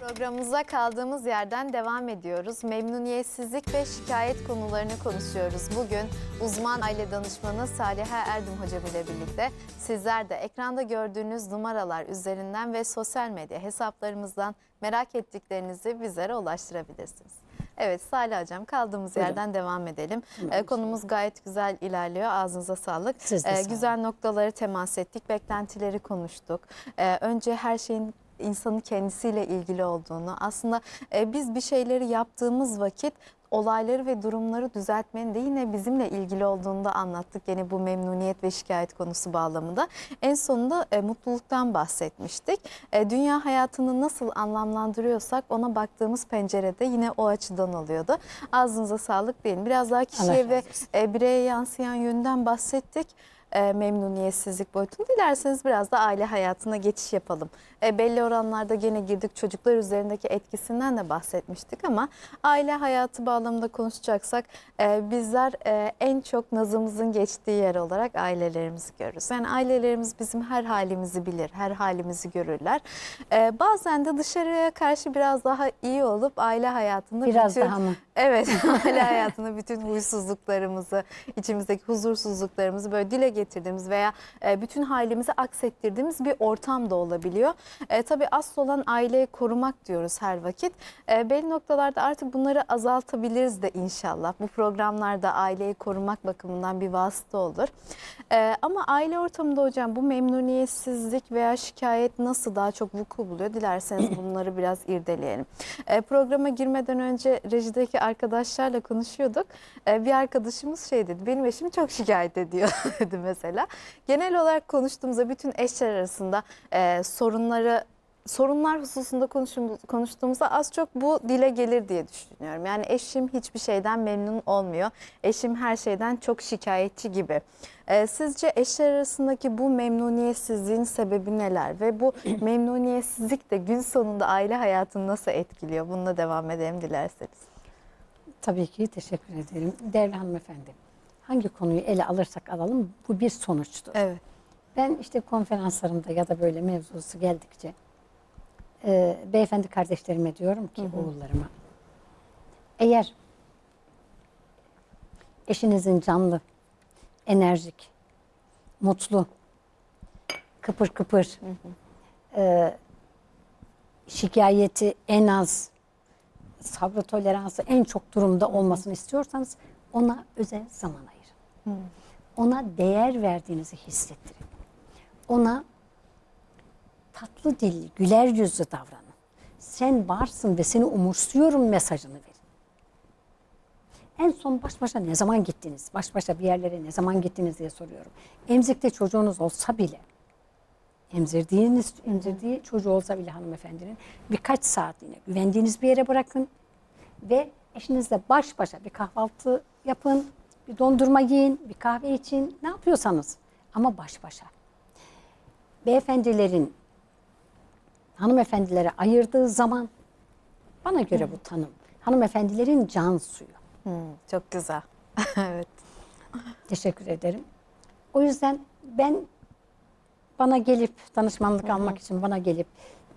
Programımıza kaldığımız yerden devam ediyoruz. Memnuniyetsizlik ve şikayet konularını konuşuyoruz. Bugün uzman aile danışmanı Saliha Erdem hocam ile birlikte sizler de ekranda gördüğünüz numaralar üzerinden ve sosyal medya hesaplarımızdan merak ettiklerinizi bizlere ulaştırabilirsiniz. Evet Salih hocam kaldığımız Buyurun. yerden devam edelim. Ee, konumuz gayet güzel ilerliyor. Ağzınıza sağlık. Siz de Ee, sağ güzel noktaları temas ettik, beklentileri konuştuk. Ee, önce her şeyin insanın kendisiyle ilgili olduğunu, aslında e, biz bir şeyleri yaptığımız vakit olayları ve durumları düzeltmenin de yine bizimle ilgili olduğunu da anlattık. Yine bu memnuniyet ve şikayet konusu bağlamında. En sonunda e, mutluluktan bahsetmiştik. E, dünya hayatını nasıl anlamlandırıyorsak ona baktığımız pencerede yine o açıdan oluyordu. Ağzınıza sağlık diyelim. Biraz daha kişiye ve e, bireye yansıyan yönden bahsettik. E, memnuniyetsizlik boyutunu. Dilerseniz biraz da aile hayatına geçiş yapalım. E, belli oranlarda gene girdik çocuklar üzerindeki etkisinden de bahsetmiştik ama aile hayatı bağlamında konuşacaksak e, bizler e, en çok nazımızın geçtiği yer olarak ailelerimizi görürüz. Yani ailelerimiz bizim her halimizi bilir, her halimizi görürler. E, bazen de dışarıya karşı biraz daha iyi olup aile hayatında Biraz bütün- daha mı? Evet, aile hayatında bütün huysuzluklarımızı, içimizdeki huzursuzluklarımızı böyle dile getirdiğimiz veya e, bütün halimizi aksettirdiğimiz bir ortam da olabiliyor. E, tabii asıl olan aileyi korumak diyoruz her vakit. E, belli noktalarda artık bunları azaltabiliriz de inşallah. Bu programlarda aileyi korumak bakımından bir vasıta olur. E, ama aile ortamında hocam bu memnuniyetsizlik veya şikayet nasıl daha çok vuku buluyor? Dilerseniz bunları biraz irdeleyelim. E, programa girmeden önce rejideki arkadaşlarla konuşuyorduk. E, bir arkadaşımız şey dedi, benim eşim çok şikayet ediyor dedi mesela. Genel olarak konuştuğumuzda bütün eşler arasında e, sorunları sorunlar hususunda konuşum- konuştuğumuzda az çok bu dile gelir diye düşünüyorum. Yani eşim hiçbir şeyden memnun olmuyor. Eşim her şeyden çok şikayetçi gibi. Ee, sizce eşler arasındaki bu memnuniyetsizliğin sebebi neler? Ve bu memnuniyetsizlik de gün sonunda aile hayatını nasıl etkiliyor? Bununla devam edelim dilerseniz. Tabii ki teşekkür ederim. Değerli hanımefendi, hangi konuyu ele alırsak alalım bu bir sonuçtur. Evet. Ben işte konferanslarımda ya da böyle mevzusu geldikçe e, beyefendi kardeşlerime diyorum ki oğullarıma eğer eşinizin canlı, enerjik, mutlu, kıpır kıpır, e, şikayeti en az, sabrı toleransı en çok durumda olmasını istiyorsanız ona özel zaman ayırın. Ona değer verdiğinizi hissettirin. Ona tatlı dilli, güler yüzlü davranın. Sen varsın ve seni umursuyorum mesajını verin. En son baş başa ne zaman gittiniz? Baş başa bir yerlere ne zaman gittiniz diye soruyorum. Emzikte çocuğunuz olsa bile, emzirdiğiniz, emzirdiği çocuğu olsa bile hanımefendinin birkaç saatliğine güvendiğiniz bir yere bırakın ve eşinizle baş başa bir kahvaltı yapın, bir dondurma yiyin, bir kahve için, ne yapıyorsanız ama baş başa. Beyefendilerin hanımefendilere ayırdığı zaman bana göre bu tanım. Hanımefendilerin can suyu. Hmm, çok güzel. evet. Teşekkür ederim. O yüzden ben bana gelip danışmanlık almak için bana gelip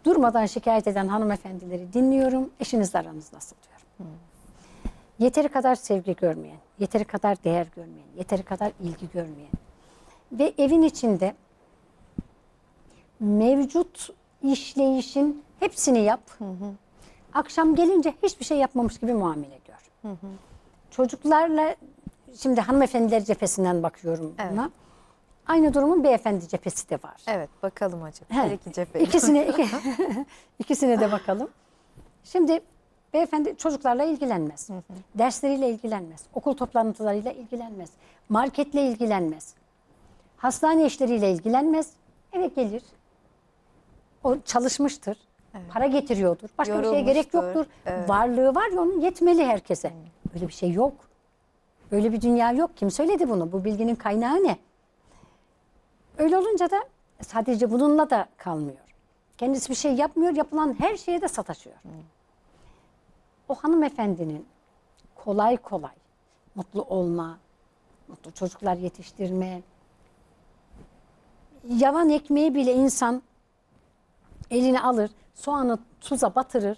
durmadan şikayet eden hanımefendileri dinliyorum. Eşinizle aranız nasıl diyorum. Yeteri kadar sevgi görmeyen, yeteri kadar değer görmeyen, yeteri kadar ilgi görmeyen ve evin içinde mevcut işleyişin hepsini yap. Akşam gelince hiçbir şey yapmamış gibi muamele gör. Çocuklarla şimdi hanımefendiler cephesinden bakıyorum Evet. buna. Aynı durumun beyefendi cephesi de var. Evet bakalım hocam. He. Her iki cephe. İkisine, iki- ikisine de bakalım. Şimdi beyefendi çocuklarla ilgilenmez. Dersleriyle ilgilenmez. Okul toplantılarıyla ilgilenmez. Marketle ilgilenmez. Hastane işleriyle ilgilenmez. Eve gelir. O çalışmıştır. Para getiriyordur. Başka bir şeye gerek yoktur. Evet. Varlığı var ya onun yetmeli herkese. Öyle bir şey yok. Öyle bir dünya yok. Kim söyledi bunu? Bu bilginin kaynağı ne? Öyle olunca da sadece bununla da kalmıyor. Kendisi bir şey yapmıyor, yapılan her şeye de sataşıyor. O hanımefendinin kolay kolay mutlu olma, mutlu çocuklar yetiştirme, yavan ekmeği bile insan eline alır, soğanı tuza batırır,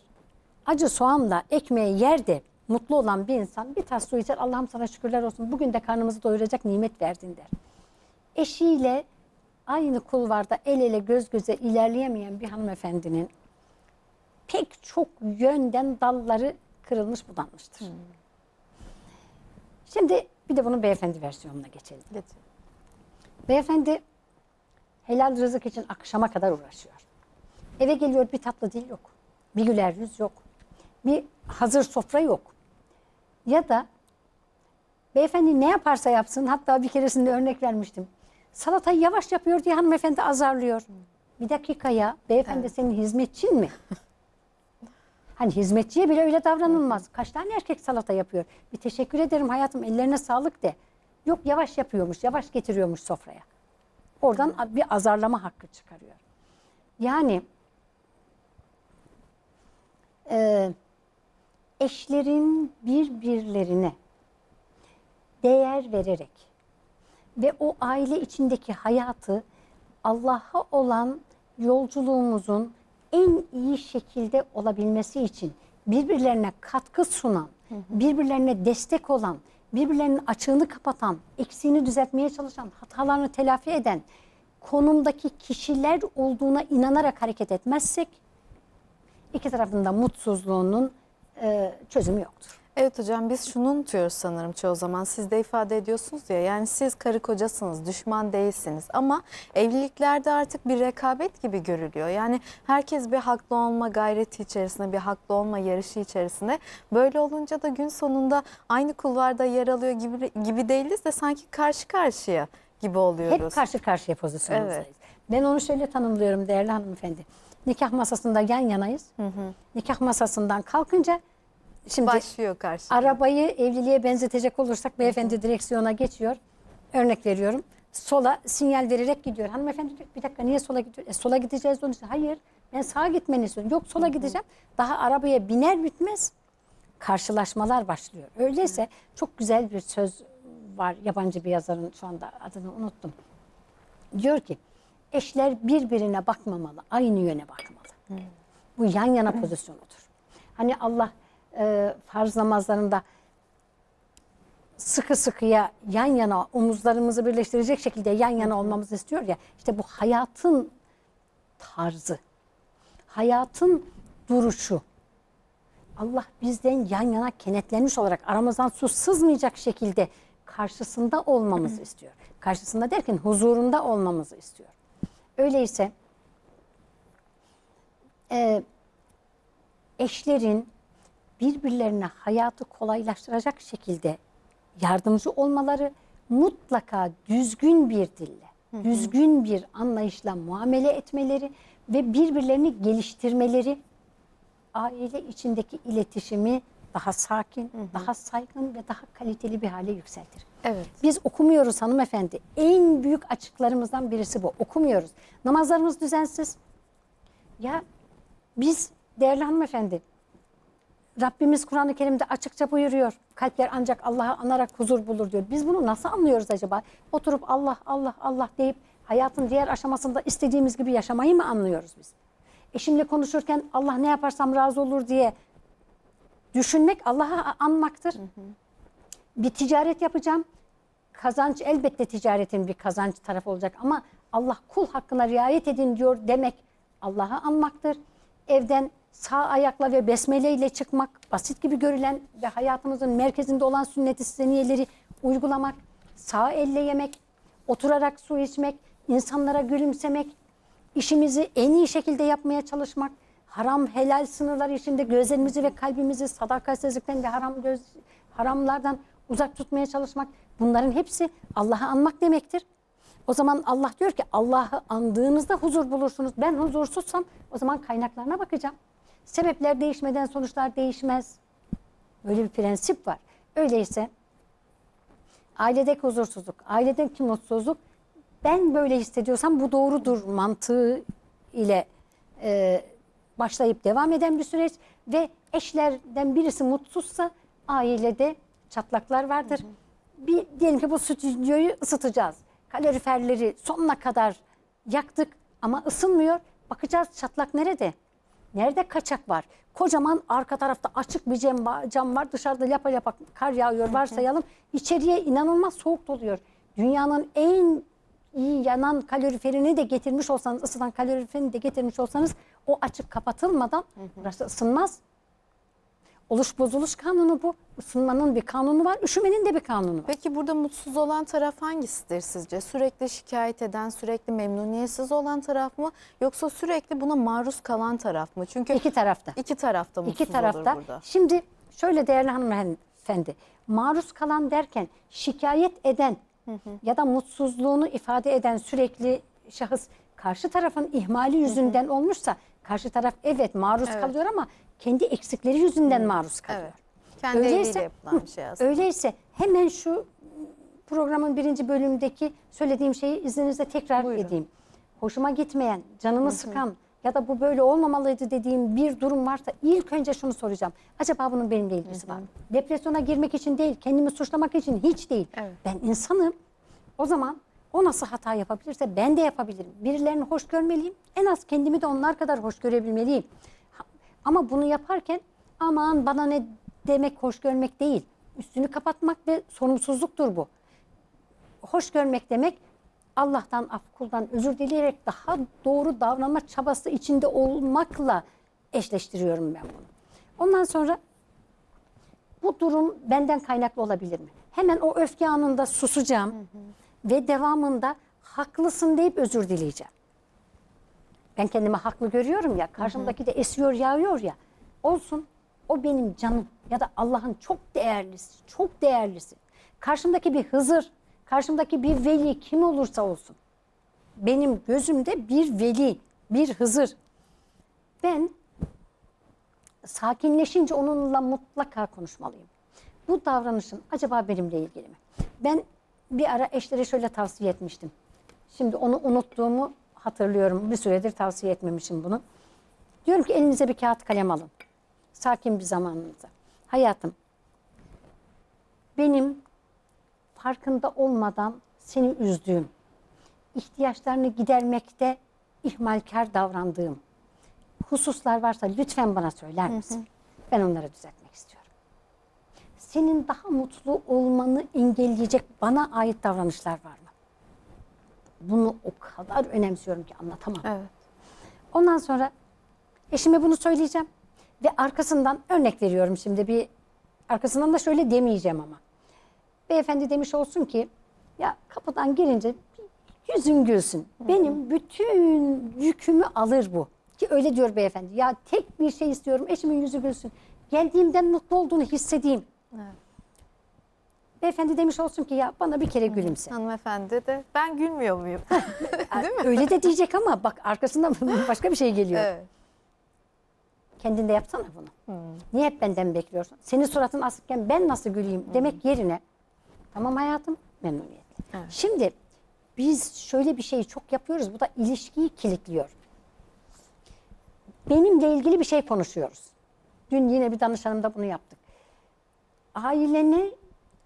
acı soğanla ekmeği yer de mutlu olan bir insan bir tas su içer. Allah'ım sana şükürler olsun. Bugün de karnımızı doyuracak nimet verdin der. Eşiyle aynı kulvarda el ele göz göze ilerleyemeyen bir hanımefendinin pek çok yönden dalları kırılmış budanmıştır. Şimdi bir de bunun beyefendi versiyonuna geçelim. Getir. Beyefendi helal rızık için akşama kadar uğraşıyor. Eve geliyor bir tatlı dil yok. Bir güler yüz yok. Bir hazır sofra yok. Ya da beyefendi ne yaparsa yapsın hatta bir keresinde örnek vermiştim. Salatayı yavaş yapıyor diye hanımefendi azarlıyor. Bir dakika ya beyefendi senin hizmetçin mi? Hani hizmetçiye bile öyle davranılmaz. Kaç tane erkek salata yapıyor? Bir teşekkür ederim hayatım ellerine sağlık de. Yok yavaş yapıyormuş, yavaş getiriyormuş sofraya. Oradan bir azarlama hakkı çıkarıyor. Yani e, eşlerin birbirlerine değer vererek ve o aile içindeki hayatı Allah'a olan yolculuğumuzun en iyi şekilde olabilmesi için birbirlerine katkı sunan, birbirlerine destek olan, birbirlerinin açığını kapatan, eksiğini düzeltmeye çalışan, hatalarını telafi eden konumdaki kişiler olduğuna inanarak hareket etmezsek iki tarafın da mutsuzluğunun e, çözümü yoktur. Evet hocam biz şunu unutuyoruz sanırım çoğu zaman. Siz de ifade ediyorsunuz ya yani siz karı kocasınız, düşman değilsiniz. Ama evliliklerde artık bir rekabet gibi görülüyor. Yani herkes bir haklı olma gayreti içerisinde, bir haklı olma yarışı içerisinde. Böyle olunca da gün sonunda aynı kulvarda yer alıyor gibi, gibi değiliz de sanki karşı karşıya gibi oluyoruz. Hep karşı karşıya pozisyonumuzdayız. Evet. Ben onu şöyle tanımlıyorum değerli hanımefendi. Nikah masasında yan yanayız. Nikah masasından kalkınca şimdi Başlıyor karşı. arabayı evliliğe benzetecek olursak beyefendi direksiyona geçiyor. Örnek veriyorum. Sola sinyal vererek gidiyor. Hanımefendi diyor bir dakika niye sola gidiyor? E, sola gideceğiz onun için. Hayır ben sağa gitmeni istiyorum. Yok sola gideceğim. Daha arabaya biner bitmez karşılaşmalar başlıyor. Öyleyse çok güzel bir söz var yabancı bir yazarın şu anda adını unuttum. Diyor ki eşler birbirine bakmamalı, aynı yöne bakmalı. Bu yan yana pozisyonudur. Hani Allah e, farz namazlarında sıkı sıkıya yan yana omuzlarımızı birleştirecek şekilde yan yana olmamızı istiyor ya. İşte bu hayatın tarzı, hayatın duruşu. Allah bizden yan yana kenetlenmiş olarak aramızdan su sızmayacak şekilde karşısında olmamızı istiyor. Karşısında derken huzurunda olmamızı istiyor. Öyleyse e, eşlerin birbirlerine hayatı kolaylaştıracak şekilde yardımcı olmaları mutlaka düzgün bir dille, düzgün bir anlayışla muamele etmeleri ve birbirlerini geliştirmeleri aile içindeki iletişimi daha sakin, daha saygın ve daha kaliteli bir hale yükseltir. Evet. Biz okumuyoruz hanımefendi. En büyük açıklarımızdan birisi bu. Okumuyoruz. Namazlarımız düzensiz. Ya biz değerli hanımefendi Rabbimiz Kur'an-ı Kerim'de açıkça buyuruyor. Kalpler ancak Allah'ı anarak huzur bulur diyor. Biz bunu nasıl anlıyoruz acaba? Oturup Allah Allah Allah deyip hayatın diğer aşamasında istediğimiz gibi yaşamayı mı anlıyoruz biz? Eşimle konuşurken Allah ne yaparsam razı olur diye düşünmek Allah'ı anmaktır. Bir ticaret yapacağım. Kazanç elbette ticaretin bir kazanç tarafı olacak ama Allah kul hakkına riayet edin diyor demek Allah'ı anmaktır. Evden sağ ayakla ve besmele ile çıkmak basit gibi görülen ve hayatımızın merkezinde olan sünnet-i seniyeleri uygulamak, sağ elle yemek, oturarak su içmek, insanlara gülümsemek, işimizi en iyi şekilde yapmaya çalışmak, haram helal sınırlar içinde gözlerimizi ve kalbimizi sadakatsizlikten ve haram göz, haramlardan uzak tutmaya çalışmak. Bunların hepsi Allah'ı anmak demektir. O zaman Allah diyor ki Allah'ı andığınızda huzur bulursunuz. Ben huzursuzsam o zaman kaynaklarına bakacağım. Sebepler değişmeden sonuçlar değişmez. Böyle bir prensip var. Öyleyse ailedeki huzursuzluk, ailedeki mutsuzluk ben böyle hissediyorsam bu doğrudur mantığı ile e, başlayıp devam eden bir süreç ve eşlerden birisi mutsuzsa ailede çatlaklar vardır. Bir diyelim ki bu stüdyoyu ısıtacağız. Kaloriferleri sonuna kadar yaktık ama ısınmıyor. Bakacağız çatlak nerede? Nerede kaçak var? Kocaman arka tarafta açık bir cam var, cam var. Dışarıda lapa lapa kar yağıyor varsayalım. İçeriye inanılmaz soğuk doluyor. Dünyanın en iyi yanan kaloriferini de getirmiş olsanız, ısıtan kaloriferini de getirmiş olsanız o açık kapatılmadan burası ısınmaz. Oluş bozuluş kanunu bu. Isınmanın bir kanunu var, üşümenin de bir kanunu var. Peki burada mutsuz olan taraf hangisidir sizce? Sürekli şikayet eden, sürekli memnuniyetsiz olan taraf mı? Yoksa sürekli buna maruz kalan taraf mı? Çünkü İki tarafta. iki tarafta mutsuz İki tarafta. olur burada. Şimdi şöyle değerli hanımefendi, maruz kalan derken şikayet eden ya da mutsuzluğunu ifade eden sürekli şahıs karşı tarafın ihmali yüzünden olmuşsa karşı taraf evet maruz Evet. kalıyor ama kendi eksikleri yüzünden maruz kalıyor. Evet. Kendi eliyle yapılan bir şey aslında. Öyleyse hemen şu programın birinci bölümündeki söylediğim şeyi izninizle tekrar Buyurun. edeyim. Hoşuma gitmeyen, canımı sıkan ya da bu böyle olmamalıydı dediğim bir durum varsa ilk önce şunu soracağım. Acaba bunun benimle ilgisi var mı? Depresyona girmek için değil, kendimi suçlamak için hiç değil. Evet. Ben insanım. O zaman o nasıl hata yapabilirse ben de yapabilirim. Birilerini hoş görmeliyim. En az kendimi de onlar kadar hoş görebilmeliyim. Ama bunu yaparken aman bana ne demek hoş görmek değil. Üstünü kapatmak ve sorumsuzluktur bu. Hoş görmek demek Allah'tan af kuldan özür dileyerek daha doğru davranma çabası içinde olmakla eşleştiriyorum ben bunu. Ondan sonra bu durum benden kaynaklı olabilir mi? Hemen o öfke anında susacağım ve devamında haklısın deyip özür dileyeceğim. Ben kendimi haklı görüyorum ya, karşımdaki de esiyor yağıyor ya. Olsun, o benim canım ya da Allah'ın çok değerlisi, çok değerlisi. Karşımdaki bir Hızır, karşımdaki bir veli kim olursa olsun. Benim gözümde bir veli, bir Hızır. Ben sakinleşince onunla mutlaka konuşmalıyım. Bu davranışın acaba benimle ilgili mi? Ben bir ara eşlere şöyle tavsiye etmiştim. Şimdi onu unuttuğumu hatırlıyorum. Bir süredir tavsiye etmemişim bunu. Diyorum ki elinize bir kağıt kalem alın. Sakin bir zamanınıza. Hayatım, benim farkında olmadan seni üzdüğüm, ihtiyaçlarını gidermekte ihmalkar davrandığım hususlar varsa lütfen bana söyler misin? Ben onları düzeltmek istiyorum. Senin daha mutlu olmanı engelleyecek bana ait davranışlar var mı? Bunu o kadar önemsiyorum ki anlatamam. Evet. Ondan sonra eşime bunu söyleyeceğim. Ve arkasından örnek veriyorum şimdi bir arkasından da şöyle demeyeceğim ama. Beyefendi demiş olsun ki ya kapıdan girince yüzün gülsün. Benim bütün yükümü alır bu. Ki öyle diyor beyefendi. Ya tek bir şey istiyorum eşimin yüzü gülsün. Geldiğimden mutlu olduğunu hissedeyim. Evet. Beyefendi demiş olsun ki ya bana bir kere gülümse. Hanımefendi de ben gülmüyor muyum? Öyle de diyecek ama bak arkasından başka bir şey geliyor. evet. Kendinde yapsana bunu. Niye hep benden bekliyorsun? Senin suratın asıkken ben nasıl güleyim demek yerine tamam hayatım memnuniyetle. Evet. Şimdi biz şöyle bir şeyi çok yapıyoruz. Bu da ilişkiyi kilitliyor. Benimle ilgili bir şey konuşuyoruz. Dün yine bir danışanımda bunu yaptık. Aileni,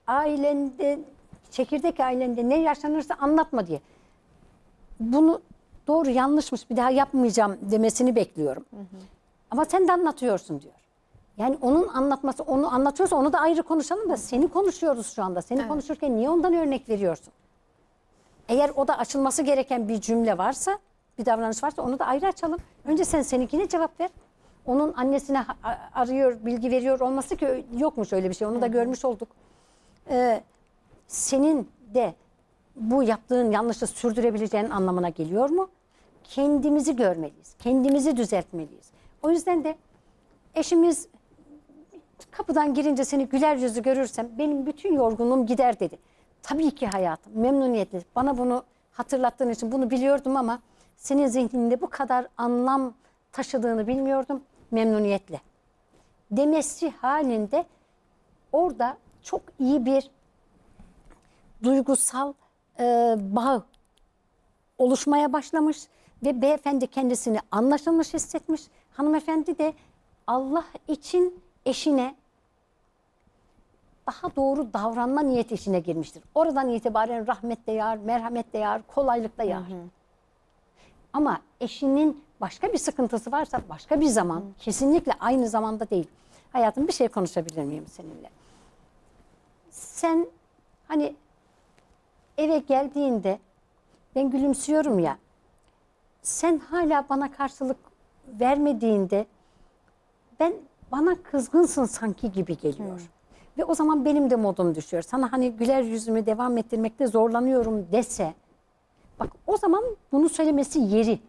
ailende, çekirdek ailende ne yaşanırsa anlatma diye. Bunu doğru yanlışmış bir daha yapmayacağım demesini bekliyorum. Ama sen de anlatıyorsun diyor. Yani onun anlatması, onu anlatıyorsa onu da ayrı konuşalım da seni konuşuyoruz şu anda. Seni Evet. konuşurken niye ondan örnek veriyorsun? Eğer o da açılması gereken bir cümle varsa, bir davranış varsa onu da ayrı açalım. Önce sen seninkine cevap ver. Onun annesine arıyor, bilgi veriyor olması ki yokmuş öyle bir şey. Onu da görmüş olduk. Ee, senin de bu yaptığın yanlışı sürdürebileceğin anlamına geliyor mu? Kendimizi görmeliyiz. Kendimizi düzeltmeliyiz. O yüzden de eşimiz kapıdan girince seni güler yüzlü görürsem benim bütün yorgunluğum gider dedi. Tabii ki hayatım memnuniyetle bana bunu hatırlattığın için bunu biliyordum ama senin zihninde bu kadar anlam taşıdığını bilmiyordum memnuniyetle. Demesi halinde orada çok iyi bir duygusal e, bağ oluşmaya başlamış ve beyefendi kendisini anlaşılmış hissetmiş. Hanımefendi de Allah için eşine daha doğru davranma niyeti içine girmiştir. Oradan itibaren rahmet de yağar, merhamet de yağar, kolaylık da yağar. Ama eşinin başka bir sıkıntısı varsa başka bir zaman, kesinlikle aynı zamanda değil. Hayatım bir şey konuşabilir miyim seninle? Sen hani eve geldiğinde ben gülümsüyorum ya. Sen hala bana karşılık vermediğinde ben bana kızgınsın sanki gibi geliyor. Ve o zaman benim de modum düşüyor. Sana hani güler yüzümü devam ettirmekte zorlanıyorum dese. Bak o zaman bunu söylemesi yeri.